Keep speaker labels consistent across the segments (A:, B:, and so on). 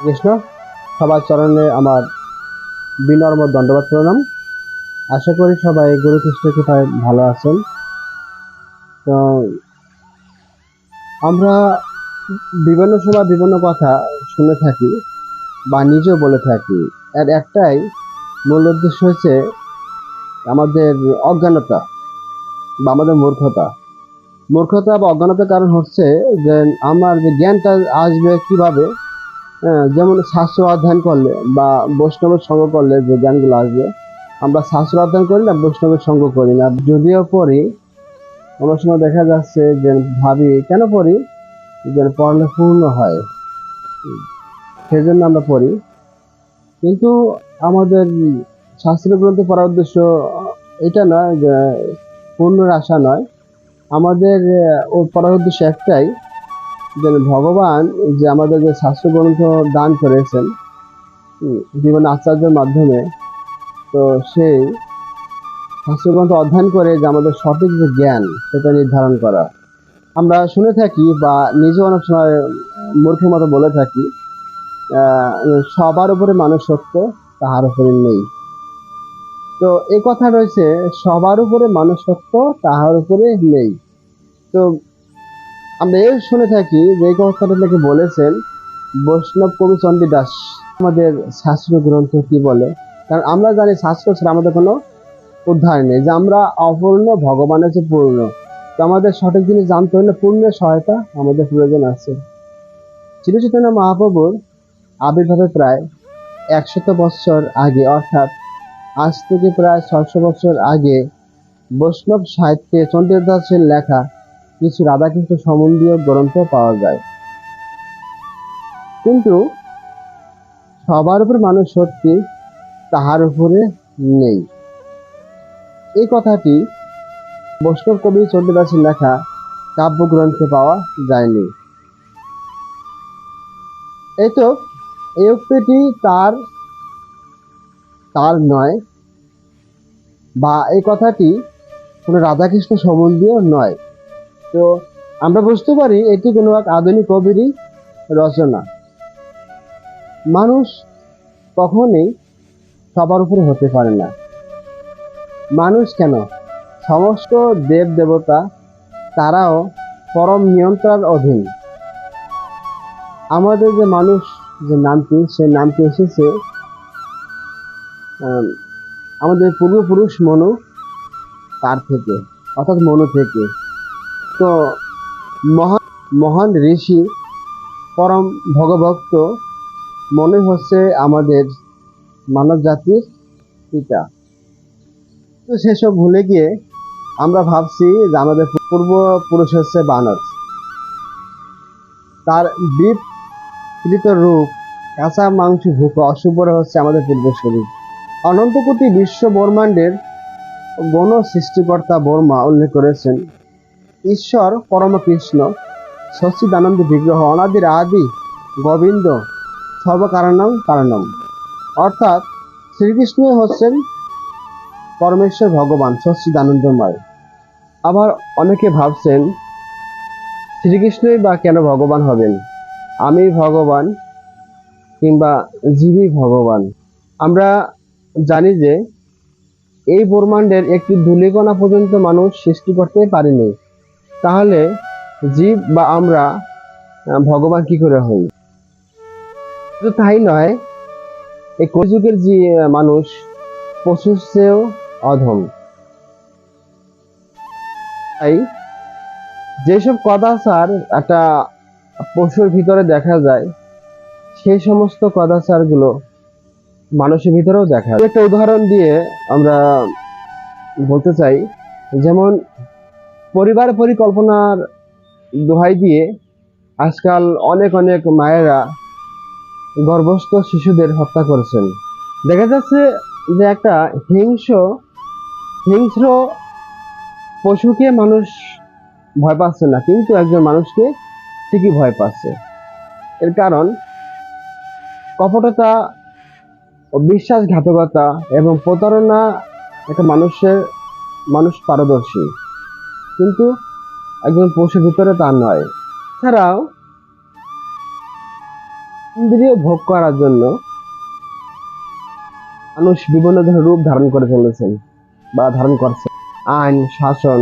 A: কৃষ্ণ, সবার চরণে আমার বিনর্ম দণ্ডবাদ প্রণাম। আশা করি সবাই গুরু কৃষ্ণ কৃপায় ভালো আছেন। তো, আমরা বিভিন্ন সময় বিভিন্ন কথা শুনে থাকি বা নিজেও বলে থাকি। এর একটাই মূল উদ্দেশ্য হচ্ছে আমাদের অজ্ঞানতা বা আমাদের মূর্খতা। মূর্খতা বা অজ্ঞানতার কারণ হচ্ছে যে আমার যে জ্ঞানটা আসবে কীভাবে যেমন শাস্ত্র অধ্যয়ন করলে বা বৈষ্ণবের সঙ্গ করলে যে জ্ঞানগুলো আসবে, আমরা শাস্ত্র অধ্যয়ন করি না, বৈষ্ণবের সঙ্গ করি না। যদিও পড়ি, অনেক সময় দেখা যাচ্ছে যে ভাবি, কেন পড়ি? যেন পড়লে পূর্ণ হয়। সেই জন্য আমরা পড়ি। কিন্তু আমাদের শাস্ত্র গ্রন্থ পড়ার উদ্দেশ্য এটা নয় যে পূর্ণর আশা নয়। আমাদের ও পড়ার উদ্দেশ্য একটাই যে ভগবান যে আমাদের যে শাস্ত্র গ্রন্থ দান করেছেন বিভিন্ন আচার্যের মাধ্যমে, তো সেই শাস্ত্র গ্রন্থ অধ্যয়ন করে যে আমাদের সঠিক যে জ্ঞান, সেটা নির্ধারণ করা। আমরা শুনে থাকি বা নিজে অনেক সময় মূর্খের মতো বলে থাকি সবার উপরে মানুষ সত্য, তাহার উপরে নেই। তো এই কথা রয়েছে, সবার উপরে মানুষ সত্য, তাহার উপরে নেই। তো আমরা এই শুনে থাকি যে কথাটা নাকি বলেছেন বৈষ্ণব কবি চণ্ডীদাস আমাদের শাস্ত্র গ্রন্থ কি বলে? কারণ আমরা জানি শাস্ত্র ছাড়া আমাদের কোনো উদ্ধার নেই, যে আমরা অপূর্ণ, ভগবানের যে পূর্ণ। তো আমাদের সঠিক জিনিস জানতে হলে পূর্ণের সহায়তা আমাদের প্রয়োজন আছে। শ্রী চৈতন্য মহাপ্রভুর আবির্ভাবে প্রায় একশত বছর আগে, অর্থাৎ আজ থেকে প্রায় ছয়শো বছর আগে বৈষ্ণব সাহিত্যে চণ্ডীদাসের লেখা কিছু রাধাকৃষ্ণ সম্বন্ধীয় গ্রন্থ পাওয়া যায়। কিন্তু সবার উপর মানুষ সত্যি তাহার উপরে নেই। এই কথাটি বৈষ্ণব কবি চণ্ডীদাসের লেখা কাব্যগ্রন্থে পাওয়া যায়নি। এই তো এই উক্তিটি তার তার নয়, বা এই কথাটি কোনো রাধাকৃষ্ণ সম্বন্ধীয় নয়। তো আমরা বুঝতে পারি এটি কোনো এক আধুনিক কবিরই রচনা। মানুষ কখনোই সবার উপরে হতে পারে না। মানুষ কেন? সমস্ত দেব দেবতা তারাও পরম নিয়ন্ত্রণ অধীন। আমাদের যে মানুষ যে নামটি সেই নামটি এসেছে আম, আমাদের পূর্বপুরুষ মনু তার থেকে অর্থাৎ মনু থেকে। তো মহান মহান ঋষি পরম ভগভক্ত মনে হচ্ছে আমাদের মানব জাতির পিতা। তো সেসব ভুলে গিয়ে আমরা ভাবছি যে আমাদের পূর্বপুরুষ হচ্ছে বানর। তার বিপরীত রূপ কাঁচা মাংস ভুক অশুভ্র হচ্ছে আমাদের পূর্বশরীর অনন্ত কোটি বিশ্ব ব্রহ্মাণ্ডের গণ সৃষ্টিকর্তা বর্মা উল্লেখ করেছেন। ঈশ্বর পরম কৃষ্ণ সচ্চিদানন্দ বিগ্রহ, অনাদির আদি গোবিন্দ, সর্বকারণম কারণম। অর্থাৎ শ্রীকৃষ্ণ হচ্ছেন পরমেশ্বর ভগবান, সচ্চিদানন্দময়। আবার অনেকে ভাবছেন, শ্রীকৃষ্ণই বা কেন ভগবান হবেন? আমি ভগবান কিংবা জীবই ভগবান? আমরা জানি যে এই ব্রহ্মাণ্ডের একটি ধূলিকণা পর্যন্ত মানুষ সৃষ্টি করতে পারেনি। তাহলে জীব বা আমরা ভগবান কি করে হই? শুধু তাই নয়, এই কলিযুগের যে মানুষ, পশুর চেয়েও অধম। তাই যেসব কদাচার একটা পশুর ভিতরে দেখা যায়, সেই সমস্ত কদাচারগুলো মানুষের ভিতরেও দেখা যায়। একটা উদাহরণ দিয়ে আমরা বলতে চাই, যেমন পরিবার পরিকল্পনার দোহাই দিয়ে আজকাল অনেক অনেক মায়েরা গর্ভস্থ শিশুদের হত্যা করেছেন। দেখা যাচ্ছে যে একটা হিংস হিংস্র পশুকে মানুষ ভয় পাচ্ছে না, কিন্তু একজন মানুষকে ঠিকই ভয় পাচ্ছে। এর কারণ কপটতা ও বিশ্বাসঘাতকতা এবং প্রতারণা একটা মানুষের, মানুষ পারদর্শী। কিন্তু একজন পশুর ভিতরে তা নয়। এছাড়াও, ইন্দ্রিয় ভোগ করার জন্য মানুষ বিভিন্ন ধরনের রূপ ধারণ করে চলেছেন বা ধারণ করছে। আইন, শাসন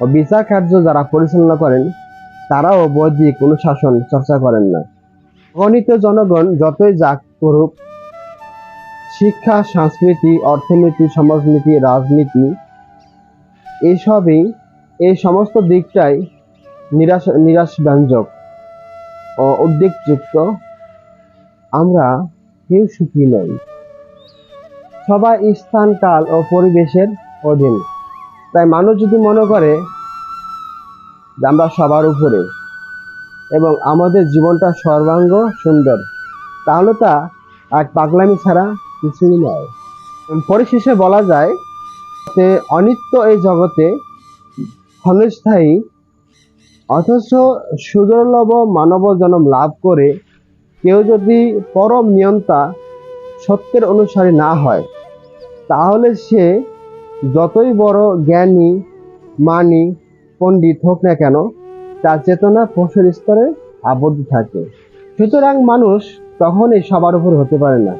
A: ও বিচার কার্য যারা পরিচালনা করেন, তারাও বৈদিক অনুশাসন চর্চা করেন না। গণিত জনগণ যতই যাক করুক, শিক্ষা, সংস্কৃতি, অর্থনীতি, সমাজনীতি, রাজনীতি এইসবই এই সমস্ত দিকটাই নিরাশ নিরাশ ব্যঞ্জক ও উদ্বেগযুক্ত। আমরা কেউ সুখী নই। সবাই স্থান, কাল ও পরিবেশের অধীন। তাই মানুষ যদি মনে করে যে আমরা সবার উপরে এবং আমাদের জীবনটা সর্বাঙ্গ সুন্দর, তাহলে তা এক পাগলামি ছাড়া কিছুই নয়। পরিশেষে বলা যায় যে অনিত্য এই জগতে ক্ষণস্থায়ী অথচ সুদুর্লভ মানব জন্ম লাভ করে কেউ যদি পরম নিয়ন্তা সত্যের অনুসারী না হয়, তাহলে সে যতই বড় জ্ঞানী, মানি, পণ্ডিত হোক না কেন, তার চেতনা পশুর স্তরে আবদ্ধ থাকে। সুতরাং মানুষ তখনই সবার উপর হতে পারে না।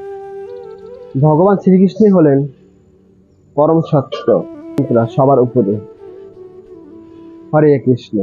A: ভগবান শ্রীকৃষ্ণই হলেন পরম সত্য। সবার উপরে। হরে কৃষ্ণ